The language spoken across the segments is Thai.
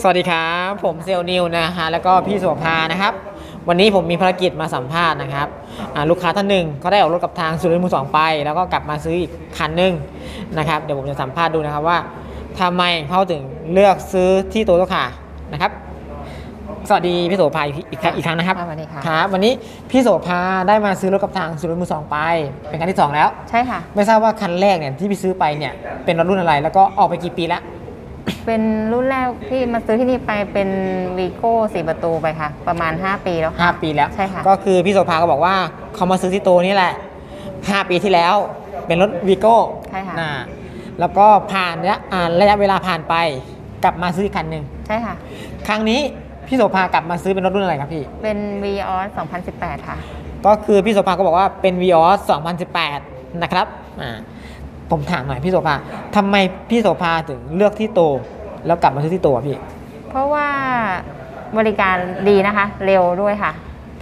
สวัสดีครับ ผมเซลล์นิวนะฮะแล้วก็พี่โสภานะครับ วันนี้ผมมีภารกิจมาสัมภาษณ์นะครับอ่าลูกค้าท่านหนึ่งเขาได้ออกรถกับทางสุรินทร์มือสองไป แล้วก็กลับมาซื้ออีกคันหนึ่งนะครับเดี๋ยวผมจะสัมภาษณ์ดูนะครับว่าทำไมเขาถึงเลือกซื้อที่โตโยต้านะครับ สวัสดีพี่โสภาอีกอีกครั้งอีกครั้งนะครับสวัสดีค่ะครับวันนี้พี่โสภาได้มาซื้อรถกับทางสุรินทร์มือสองไป เป็นครั้งที่สองแล้ว ใช่ค่ะ ไม่ทราบว่าคันแรกเนี่ยที่พี่ซื้อไปเนี่ยเป็นรถรุ่นอะไร แล้วก็ออกไปกี่ปีแล้ว เป็นรุ่นแรกที่มาซื้อที่นี่ไปเป็นวีโก้สี่ประตูไปค่ะ ประมาณ 5 ปีแล้วค่ะห้าปีแล้ว ใช่ค่ะ ก็คือพี่โสภาก็บอกว่าเขามาซื้อที่โตนี่แหละห้าปีที่แล้ว เป็นรถวีโก้ใช่ค่ะ นะแล้วก็ผ่านระยะอ่าระยะเวลาผ่านไปกลับมาซื้ออีกคันหนึ่งใช่ค่ะ ครั้งนี้พี่โสภากลับมาซื้อเป็นรถรุ่นอะไรครับพี่ เป็น v ีออส2018 ค่ะ ก็คือพี่โสภาก็บอกว่าเป็น v ีออส2018 นะครับอ่า ผมถามหน่อยพี่โสภาทำไมพี่โสภาถึงเลือกที่โต แล้วกลับมาซื้อที่โตอะพี่ เพราะว่าบริการดีนะคะ เร็วด้วยค่ะ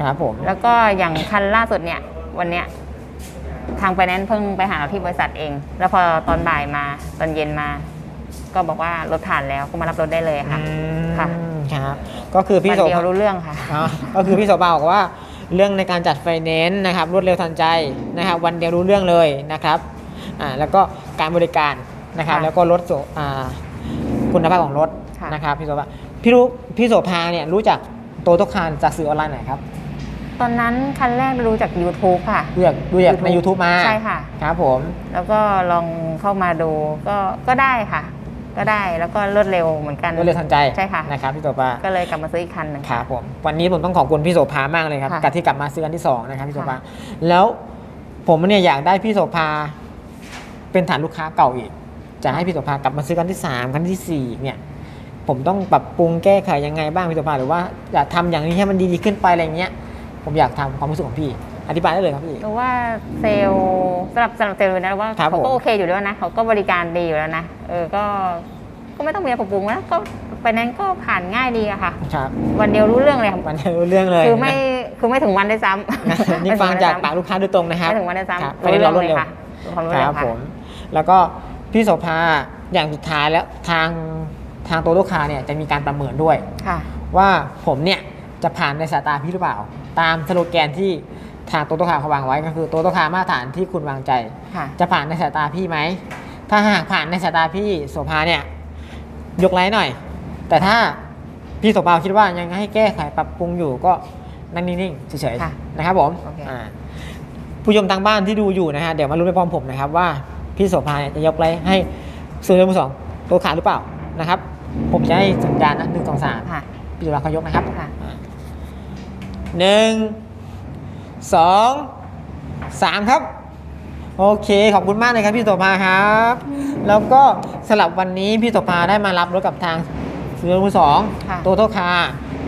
ครับผม แล้วก็อย่างคันล่าสุดเนี่ย วันเนี้ยทางไฟแนนซ์เพิ่งไปหาเราที่บริษัทเอง แล้วพอตอนบ่ายมาตอนเย็นมา ก็บอกว่ารถผ่านแล้วก็มารับรถได้เลยค่ะอืมค่ะครับ ก็คือพี่วันโสเดียวภารู้เรื่องค่ะ อ๋อก็คือพี่โสภาบอกว่า เรื่องในการจัดไฟแนนซ์นะครับ รวดเร็วทันใจนะครับ วันเดียวรู้เรื่องเลยนะครับ อ่าแล้วก็การบริการนะครับ ค่ะแล้วก็รถโสอ่าคุณภาพของรถค่ะ นะครับพี่โสภาพี่รู้พี่โสภาเนี่ยรู้จักโตโตคานจากสื่อออนไลน์ไหนครับตอนนั้นคันแรกดูจาก YouTube ค่ะ ดูจากดูจากใน YouTube มาใช่ค่ะ ครับผม แล้วก็ลองเข้ามาดูก็ก็ได้ค่ะ ก็ได้แล้วก็รวดเร็วเหมือนกัน รวดเร็วทันใจใช่ค่ะ นะครับพี่โสภาก็เลยกลับมาซื้ออีกคันหนึ่ง ครับผมวันนี้ผมต้องขอบคุณพี่โสภามากเลยครับค่ะกับที่กลับมาซื้อกันที่สองนะครับพี่โสภาค่ะแล้วผมเนี่ยอยากได้พี่โสภา เป็นฐานลูกค้าเก่าอีก จะให้พี่โสภากลับมาซื้อกันที่สามกันที่สี่เนี่ยผมต้องปรับปรุงแก้ไขยังไงบ้างพี่โสภาหรือว่าอยากทำอย่างนี้ให้มันดีๆขึ้นไปอะไรเงี้ย ผมอยากทำความรู้สึกของพี่ อธิบายได้เลยครับพี่หรือว่าเซลล์สำหรับสำหรับเซลล์นะว่าครับเขาผมก็โอเคอยู่แล้วนะเขาก็บริการดีอยู่แล้วนะเออก็ก็ไม่ต้องมีอะไรปรับปรุงนะก็ไปนั้นก็ผ่านง่ายดีอะค่ะครับวันเดียวรู้เรื่องเลยค่ะมันรู้เรื่องเลยคือไม่คือไม่ถึงวันได้วยซ้ำนะนี่ไม่ถึฟังวันจากด้วยซ้ำปากลูกค้าโดยตรงนะครับไม่ถึงวันได้วยครับซ้ำไม่ได้รอรวดเร็วค่ะความรู้คเร็รัวบค่ะผม แล้วก็พี่โสภาอย่างสุดท้ายแล้วทางทางโตโตคาเนี่ยจะมีการประเมินด้วยค่ะว่าผมเนี่ยจะผ่านในสายตาพี่หรือเปล่า ตามสโลแกนที่ทางโตโตคาเขาวางไว้ก็คือโตโตคามาตรฐานที่คุณวางใจค่ะจะผ่านในสายตาพี่ไหม ถ้าหากผ่านในสายตาพี่โสภาเนี่ยยกไลค์หน่อย แต่ถ้าพี่โสภาคิดว่ายังให้แก้ไขปรับปรุงอยู่ก็นั่งนิ่งๆเฉยค่ะๆนะครับผมโอเคอ่าผู้ชมทางบ้านที่ดูอยู่นะฮะเดี๋ยวมาลุ้นไปพร้อมผมนะครับว่า พี่โสภาเนี่ยจะยกไลค์ให้ซูเปอร์มือสองตัวขาหรือเปล่านะครับ ผมจะให้สัญญาณนะหนึ่งสองสามค่ะ พี่โสภาเขายกนะครับค่ะอ่าหนึ่งสองสามครับ โอเค ขอบคุณมากเลยครับพี่โสภาครับ แล้วก็สำหรับวันนี้พี่โสภาได้มารับรถกับทางซื้อมือสองค่ะโตโตคา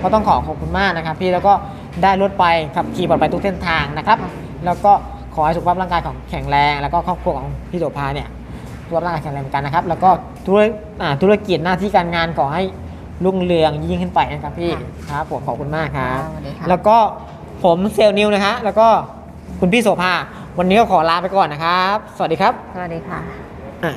ก็ต้องขอขอบคุณมากนะครับ พี่แล้วก็ได้รถไปขับขี่ปลอดภัยทุกเส้นทางนะครับ แล้วก็ ขอให้สุขภาพร่างกายของแข็งแรง แล้วก็ครอบครัวของพี่โสภาเนี่ยสุขภาพร่างกายแข็งแรงเหมือนกันนะครับ แล้วก็ธุรอ่าธุรกิจหน้าที่การงานขอให้รุ่งเรืองยิ่งขึ้นไปนะครับพี่ครับผมขอบคุณมากครับ สวัสดีค่ะแล้วก็ผมเซลล์นิวนะฮะแล้วก็คุณพี่โสภาวันนี้ก็ขอลาไปก่อนนะครับ สวัสดีครับสวัสดีค่ะ อ่า